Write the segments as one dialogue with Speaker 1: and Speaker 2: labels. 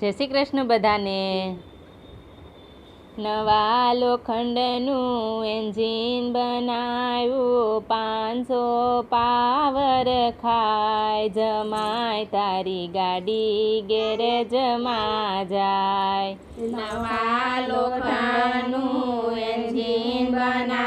Speaker 1: જય શ્રી કૃષ્ણ બધાને. નવા લોખંડનું એન્જિન બનાવ્યું પાંચસો પાવર ખાય જમાય તારી ગાડી ગેરેજમાં જાય.
Speaker 2: નવા લોખંડનું એન્જિન બનાવ્યું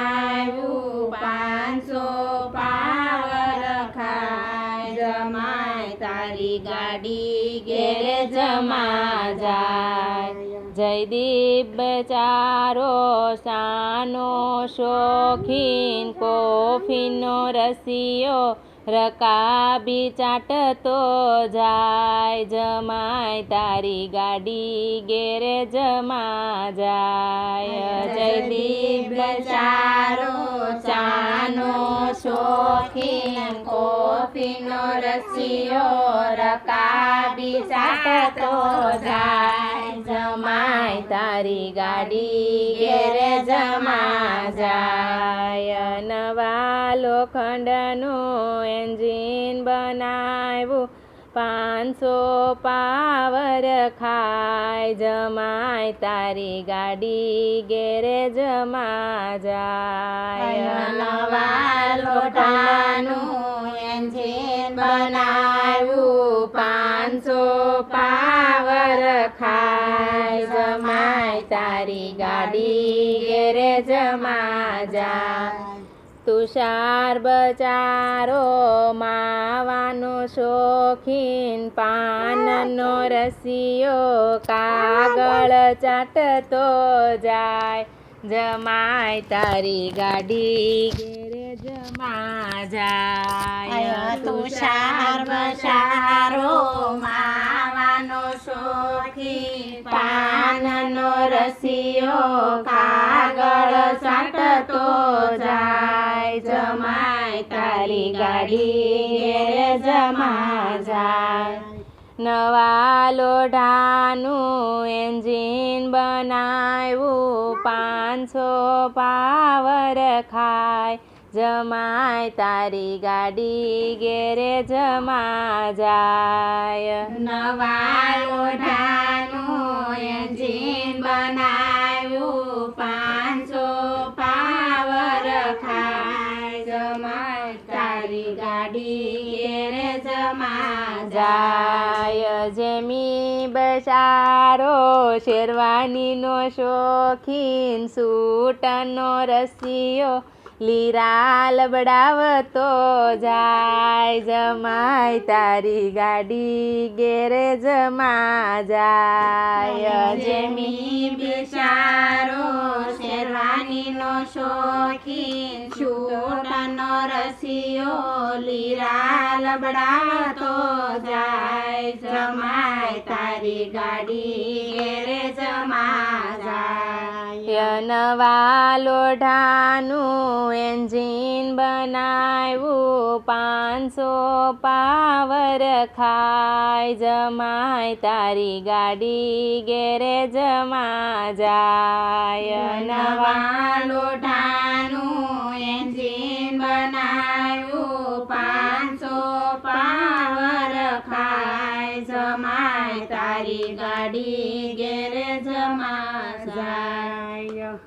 Speaker 2: ગાડી
Speaker 1: ગેરેજમાં જાય. જયદીપ બચારો સાનો શોખીન કોફીનો રસિયો રકાબી ચાટતો જાય. જમાય તારી ગાડી ગેરેજમાં જાય. જયદીપ બચારો
Speaker 2: કોફીનો રસિયો રકાબી ચાટતો જાય
Speaker 1: જમાય તારી ગાડી ગેરેજમાં જાય નવા લોખંડનું એન્જિન બનાવ્યું પાંચસો પાવર ખાય જમાય તારી ગાડી ગેરેજમાં જાય
Speaker 2: નવા લોટાનું બનાવ્યું પાંચસો પાવર ખાય. જમાય તારી ગાડી ગેરેજમાં જાય
Speaker 1: તુષાર બચારો માવાનું શોખીન પાનનો રસિયો કાગળ ચાટતો જાય. જમાય તારી ગાડી ગેરેજમાં જાય.
Speaker 2: તુષાર પાનનો રસિયો કાગળ સાટતો જાય જમાય તારી ગાડી ગેરેજમાં જાય
Speaker 1: નવા લોઢાનું એન્જિન બનાવ્યું પાંચસો પાવર ખાય જમાય તારી ગાડી ગેરેજમાં જાય
Speaker 2: નવા લોઢાનું એન્જિન બનાવ્યું પાંચસો પાવર ખાય જમાય તારી ગાડી ગેરેજમાં
Speaker 1: જાય. જેમી બસારો શેરવાનીનો શોખીન સૂટનો રસિયો લીરા લબડાવતો જાય જમાય તારી ગાડી ગેરેજમાં જાય
Speaker 2: જેમી બિચારો શેરવાનીનો શોખીન છૂટનો રસિયો લીરા લબડાતો જાય જમાય તારી ગાડી ગેરેજમાં જાય
Speaker 1: નવા લોઢાનું એન્જિન બનાવ્યું પાંચસો પાવર ખાય. જમાય તારી ગાડી ગેરેજમાં જાય.
Speaker 2: નવા લોઢાનું એન્જિન બનાવ્યું પાંચસો પાવર ખાય. જમાય તારી ગાડી ગેરેજમાં my